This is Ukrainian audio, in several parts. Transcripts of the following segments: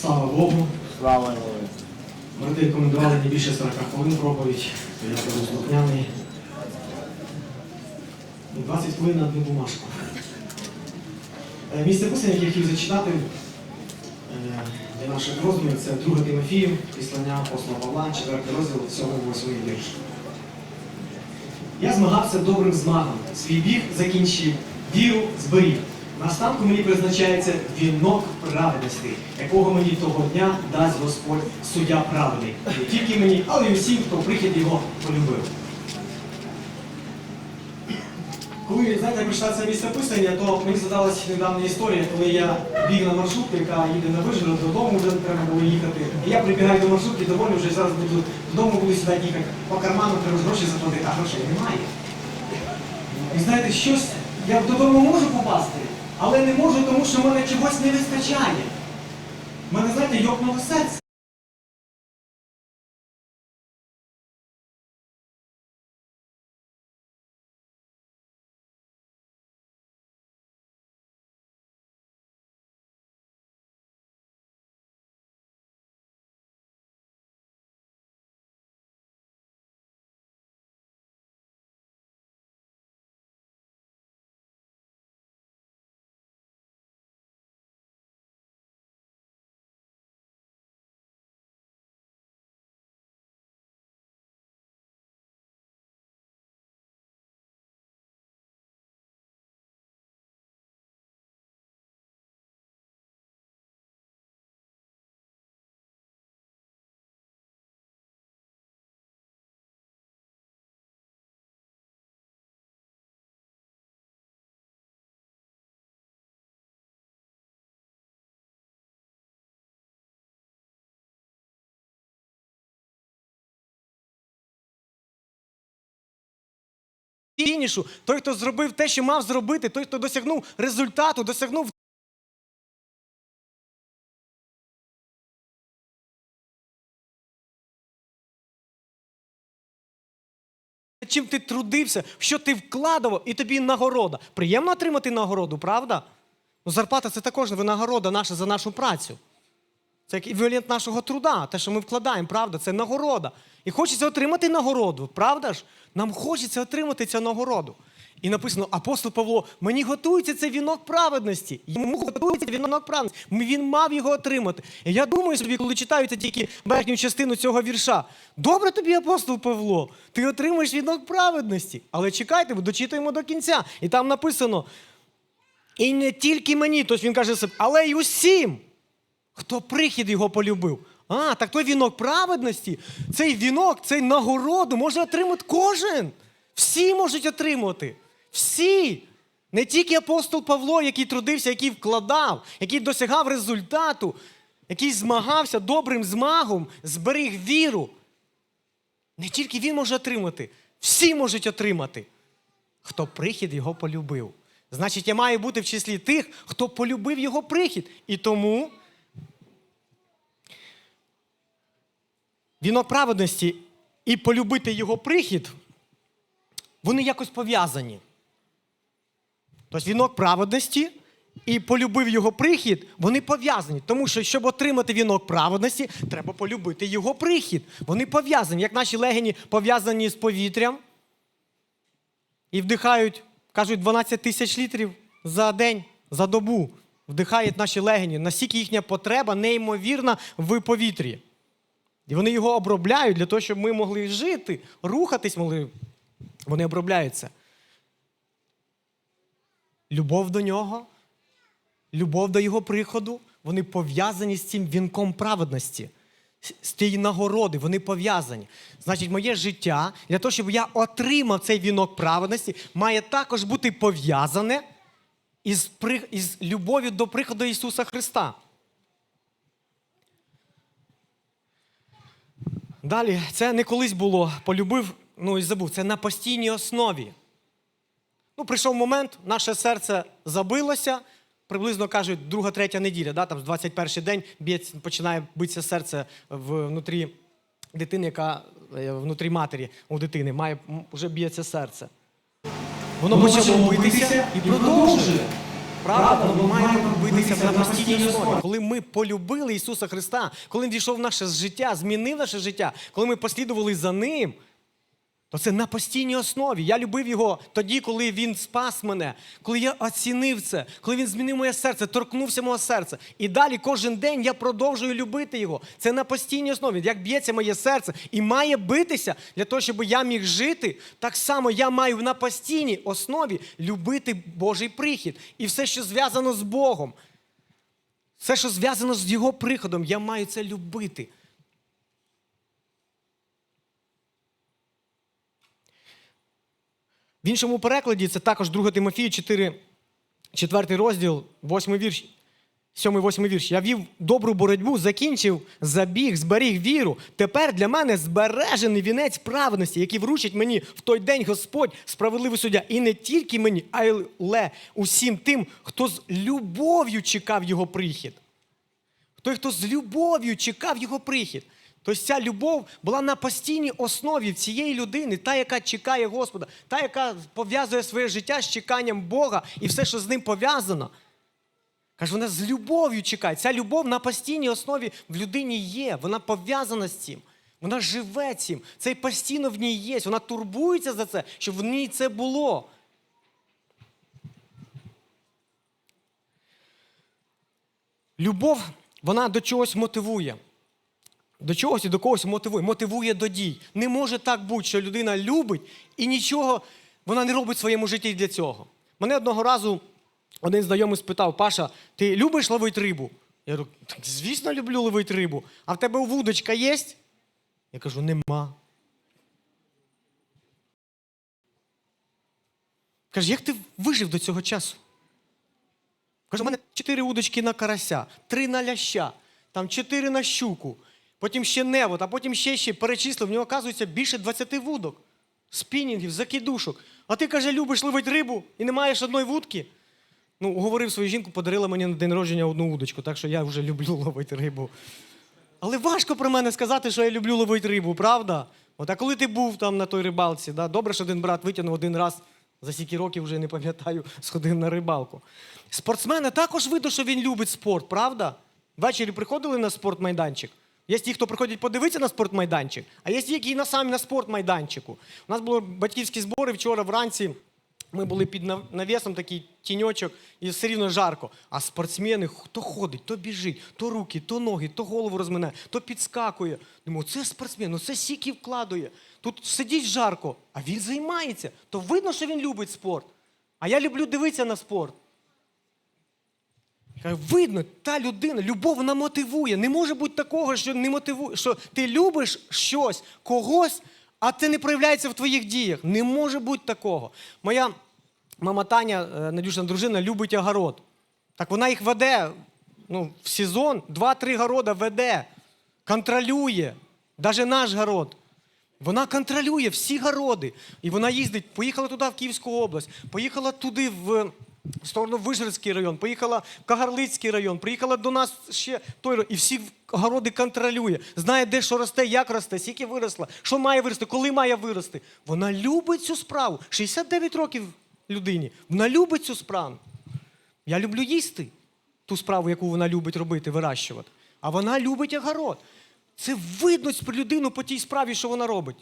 Слава Богу. Слава Богу. Брати рекомендували не більше 40 хвилин проповідь, я буду слухняний. 20 хвилин на одну бумажку. Е, Місце писання, яке я хотів зачитати е, для наших роздумів, це 2 Тимофію, післання апостола Павла, 4 розділ, 7-8 вірш. Я змагався добрим змагом, свій біг закінчив, віру зберіг. На останку мені призначається вінок праведності, якого мені того дня дасть Господь суддя праведний. Не тільки мені, але й усім, хто прихід його полюбив. Коли знаєте, прийшла це місце писання, то мені згадалася недавня історія, коли я біг на маршрутку, яка їде на Вижгород, додому вже треба було їхати. І я прибігаю до маршрутки, доволі вже зараз буду додому буду сюди їхати. По карману треба гроші заплатити, а грошей немає. І знаєте, щось я додому можу попасти, але не можу, тому що в мене чогось не вистачає. В мене, знаєте, йокнуло серце. Фінішу, той, хто зробив те, що мав зробити, той, хто досягнув результату, досягнув. Чим ти трудився, що ти вкладував, і тобі нагорода. Приємно отримати нагороду, правда? Ну, зарплата це також винагорода наша за нашу працю. Це як еквівалент нашого труда, те, що ми вкладаємо, правда, це нагорода. І хочеться отримати нагороду, правда ж? Нам хочеться отримати цю нагороду. І написано, апостол Павло, мені готується цей вінок праведності. Йому готується вінок праведності. Він мав його отримати. І я думаю собі, коли читаю це тільки верхню частину цього вірша. Добре тобі, апостол Павло, ти отримаєш вінок праведності. Але чекайте, дочитуємо до кінця. І там написано: і не тільки мені, тобто він каже, але й усім хто прихід його полюбив. А, так той вінок праведності, цей вінок, цей нагороду може отримати кожен. Всі можуть отримати. Всі. Не тільки апостол Павло, який трудився, який вкладав, який досягав результату, який змагався добрим змагом, зберіг віру. Не тільки він може отримати, всі можуть отримати, хто прихід його полюбив. Значить, я маю бути в числі тих, хто полюбив його прихід. І тому. Вінок праведності і полюбити його прихід, вони якось пов'язані. Тобто вінок праведності і полюбив його прихід, вони пов'язані. Тому що, щоб отримати вінок праведності, треба полюбити його прихід. Вони пов'язані, як наші легені пов'язані з повітрям і вдихають, кажуть, 12 тисяч літрів за день, за добу. Вдихають наші легені, настільки їхня потреба неймовірна в повітрі. І вони його обробляють для того, щоб ми могли жити, рухатись могли. Вони обробляються. Любов до нього, любов до його приходу, вони пов'язані з цим вінком праведності, з тієї нагороди, вони пов'язані. Значить, моє життя для того, щоб я отримав цей вінок праведності, має також бути пов'язане із, із любов'ю до приходу Ісуса Христа. Далі, це не колись було, полюбив, ну і забув, це на постійній основі. Ну, прийшов момент, наше серце забилося, приблизно кажуть, друга, третя неділя, да, там 21 день б'ється, починає битися серце внутрі дитини, яка е, внутрі матері у дитини, має вже б'ється серце. Воно почало битися і продовжує. Правда, ми маємо битися на постійній основі. Коли ми полюбили Ісуса Христа, коли Він дійшов в наше життя, змінив наше життя, коли ми послідували за Ним, то це на постійній основі. Я любив його тоді, коли він спас мене, коли я оцінив це, коли він змінив моє серце, торкнувся мого серця. І далі кожен день я продовжую любити його. Це на постійній основі. Як б'ється моє серце і має битися для того, щоб я міг жити, так само я маю на постійній основі любити Божий прихід і все, що зв'язано з Богом. Все, що зв'язано з його приходом, я маю це любити. В іншому перекладі це також 2 Тимофію 4, 4 розділ, 8 вірш. 7-8 вірш. Я вів добру боротьбу, закінчив забіг, зберіг віру. Тепер для мене збережений вінець праведності, який вручить мені в той день Господь, справедливий суддя. І не тільки мені, але усім тим, хто з любов'ю чекав його прихід. Той, хто з любов'ю чекав його прихід. Тобто ця любов була на постійній основі цієї людини, та, яка чекає Господа, та, яка пов'язує своє життя з чеканням Бога і все, що з ним пов'язано. Каже, вона з любов'ю чекає. Ця любов на постійній основі в людині є. Вона пов'язана з цим. Вона живе цим. Це й постійно в ній є. Вона турбується за це, щоб в ній це було. Любов, вона до чогось мотивує. До чогось і до когось мотивує. Мотивує до дій. Не може так бути, що людина любить і нічого вона не робить в своєму житті для цього. Мене одного разу один знайомий спитав: Паша, ти любиш ловити рибу? Я кажу, «Так, звісно, люблю ловити рибу. А в тебе вудочка є? Я кажу, нема. Каже, як ти вижив до цього часу? Каже, у мене чотири удочки на карася, три на ляща, там чотири на щуку, потім ще невод, а потім ще ще перечислив, в нього, оказується, більше 20 вудок, спінінгів, закидушок. А ти, каже, любиш ловити рибу і не маєш одної вудки? Ну, уговорив свою жінку, подарила мені на день народження одну удочку, так що я вже люблю ловити рибу. Але важко про мене сказати, що я люблю ловити рибу, правда? От, а коли ти був там на той рибалці, да? добре, що один брат витягнув один раз, за стільки років вже не пам'ятаю, сходив на рибалку. Спортсмени також видно, що він любить спорт, правда? Ввечері приходили на спортмайданчик. Є ті, хто приходять подивитися на спортмайданчик, а є ті, які на самі на спортмайданчику. У нас були батьківські збори вчора вранці. Ми були під нав- навісом такий тіньочок, і все рівно жарко. А спортсмени то ходить, то біжить, то руки, то ноги, то голову розминає, то підскакує. Думаю, це спортсмен, ну це сіки вкладує. Тут сидіть жарко, а він займається. То видно, що він любить спорт. А я люблю дивитися на спорт. Каже, Видно, та людина, любов вона мотивує. Не може бути такого, що не мотивує, що ти любиш щось, когось, а це не проявляється в твоїх діях. Не може бути такого. Моя мама Таня, е, Надюшина дружина, любить огород. Так вона їх веде ну, в сезон, два-три города веде, контролює, навіть наш город. Вона контролює всі городи. І вона їздить, поїхала туди, в Київську область, поїхала туди в в сторону Вишгородський район, поїхала в Кагарлицький район, приїхала до нас ще той і всі городи контролює. Знає, де що росте, як росте, скільки виросла, що має вирости, коли має вирости. Вона любить цю справу. 69 років людині. Вона любить цю справу. Я люблю їсти ту справу, яку вона любить робити, вирощувати. А вона любить огород. Це видно людину по тій справі, що вона робить.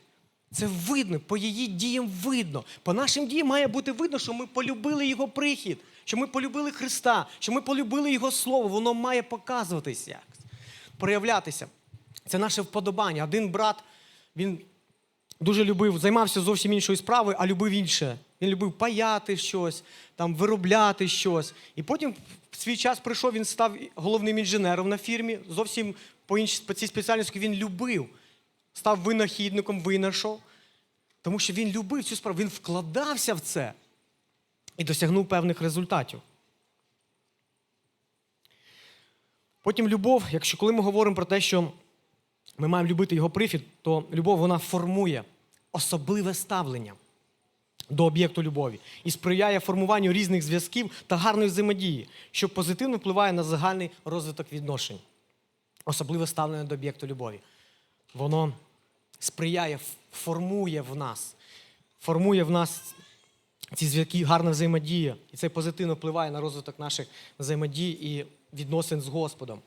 Це видно, по її діям видно. По нашим діям має бути видно, що ми полюбили його прихід, що ми полюбили Христа, що ми полюбили Його Слово. Воно має показуватися, проявлятися. Це наше вподобання. Один брат, він дуже любив, займався зовсім іншою справою, а любив інше. Він любив паяти щось, там, виробляти щось. І потім в свій час прийшов, він став головним інженером на фірмі. Зовсім по, іншій, спеціальності він любив. Став винахідником, винайшов. Тому що він любив цю справу, він вкладався в це і досягнув певних результатів. Потім любов, якщо коли ми говоримо про те, що ми маємо любити його прихід, то любов вона формує особливе ставлення до об'єкту любові і сприяє формуванню різних зв'язків та гарної взаємодії, що позитивно впливає на загальний розвиток відношень. Особливе ставлення до об'єкту любові. Воно сприяє, формує в нас, формує в нас ці зв'язки гарна взаємодія, і це позитивно впливає на розвиток наших взаємодій і відносин з Господом.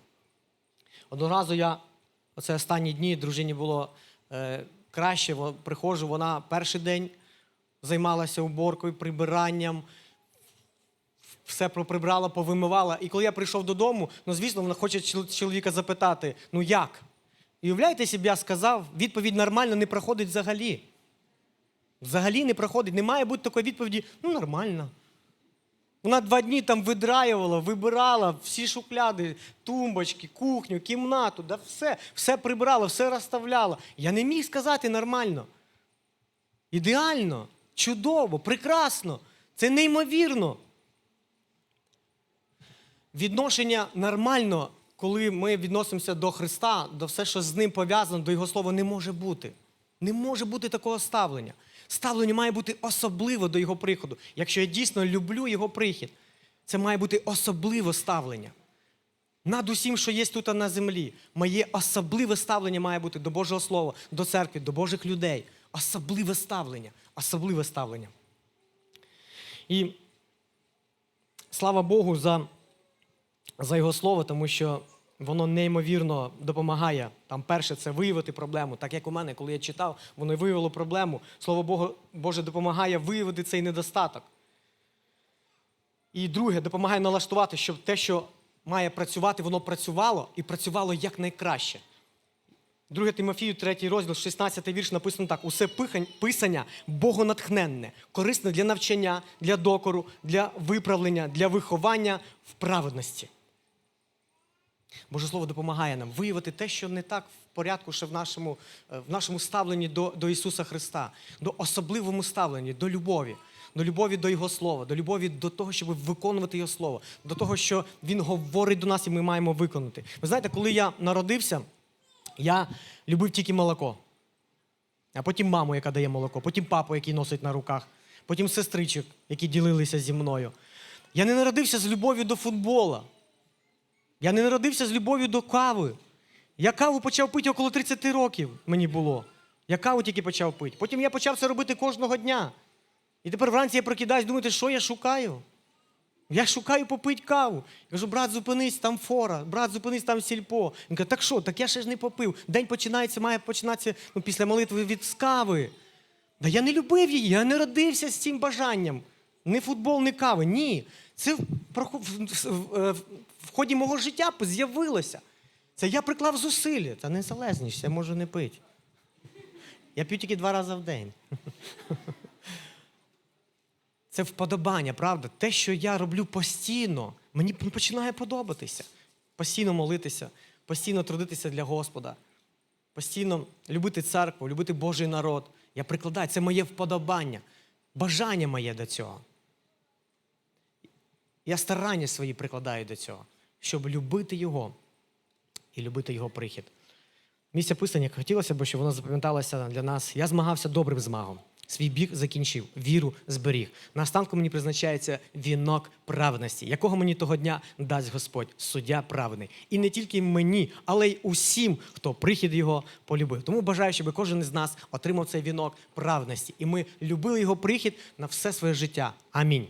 Одного разу я, оце останні дні, дружині було е, краще, приходжу, вона перший день займалася уборкою, прибиранням, все проприбрала, повимивала. І коли я прийшов додому, ну звісно, вона хоче чоловіка запитати: ну як? І уявляєте собі, я сказав, відповідь нормально не проходить взагалі. Взагалі не проходить. Не має бути такої відповіді, ну нормально. Вона два дні там видраювала, вибирала всі шухляди, тумбочки, кухню, кімнату, да все, все прибирала, все розставляла. Я не міг сказати нормально. Ідеально, чудово, прекрасно. Це неймовірно. Відношення нормально, коли ми відносимося до Христа, до все, що з ним пов'язано, до Його слова, не може бути. Не може бути такого ставлення. Ставлення має бути особливо до Його приходу. Якщо я дійсно люблю Його прихід, це має бути особливе ставлення. Над усім, що є тут на землі, моє особливе ставлення має бути до Божого Слова, до церкви, до Божих людей. Особливе ставлення. Особливе ставлення. І слава Богу за, за Його слово, тому що воно неймовірно допомагає. Там перше це виявити проблему. Так як у мене, коли я читав, воно виявило проблему. Слово Богу, Боже допомагає виявити цей недостаток. І друге, допомагає налаштувати, щоб те, що має працювати, воно працювало і працювало якнайкраще. Друге Тимофію, третій розділ, 16 вірш написано так: усе писання богонатхненне, корисне для навчання, для докору, для виправлення, для виховання в праведності. Боже Слово допомагає нам виявити те, що не так в порядку ще в нашому, е, в нашому ставленні до, до Ісуса Христа, до особливому ставленні, до любові, до любові до Його Слова, до любові до того, щоб виконувати Його Слово, до того, що Він говорить до нас і ми маємо виконати. Ви знаєте, коли я народився, я любив тільки молоко. А потім маму, яка дає молоко, потім папу, який носить на руках, потім сестричок, які ділилися зі мною. Я не народився з любов'ю до футбола. Я не народився з любов'ю до кави. Я каву почав пити около 30 років мені було. Я каву тільки почав пити. Потім я почав це робити кожного дня. І тепер вранці я прокидаюсь, думаєте, що я шукаю? Я шукаю попити каву. Я кажу, брат, зупинись, там фора, брат, зупинись, там сільпо. Він каже, так що, так я ще ж не попив. День починається, має починатися ну, після молитви від кави. Да я не любив її, я не родився з цим бажанням. Не футбол, не кави. Ні. Це в, в, в, в, ході мого життя з'явилося. Це я приклав зусилля. Та незалежність, я можу не пити. Я п'ю тільки два рази в день. Це вподобання, правда? Те, що я роблю постійно, мені починає подобатися. Постійно молитися, постійно трудитися для Господа, постійно любити церкву, любити Божий народ. Я прикладаю, це моє вподобання, бажання моє до цього. Я старання свої прикладаю до цього, щоб любити Його і любити Його прихід. Місце писання хотілося б, щоб воно запам'яталося для нас. Я змагався добрим змагом. Свій біг закінчив, віру зберіг. На останку мені призначається вінок праведності, якого мені того дня дасть Господь, суддя праведний. І не тільки мені, але й усім, хто прихід його полюбив. Тому бажаю, щоб кожен із нас отримав цей вінок праведності. І ми любили його прихід на все своє життя. Амінь.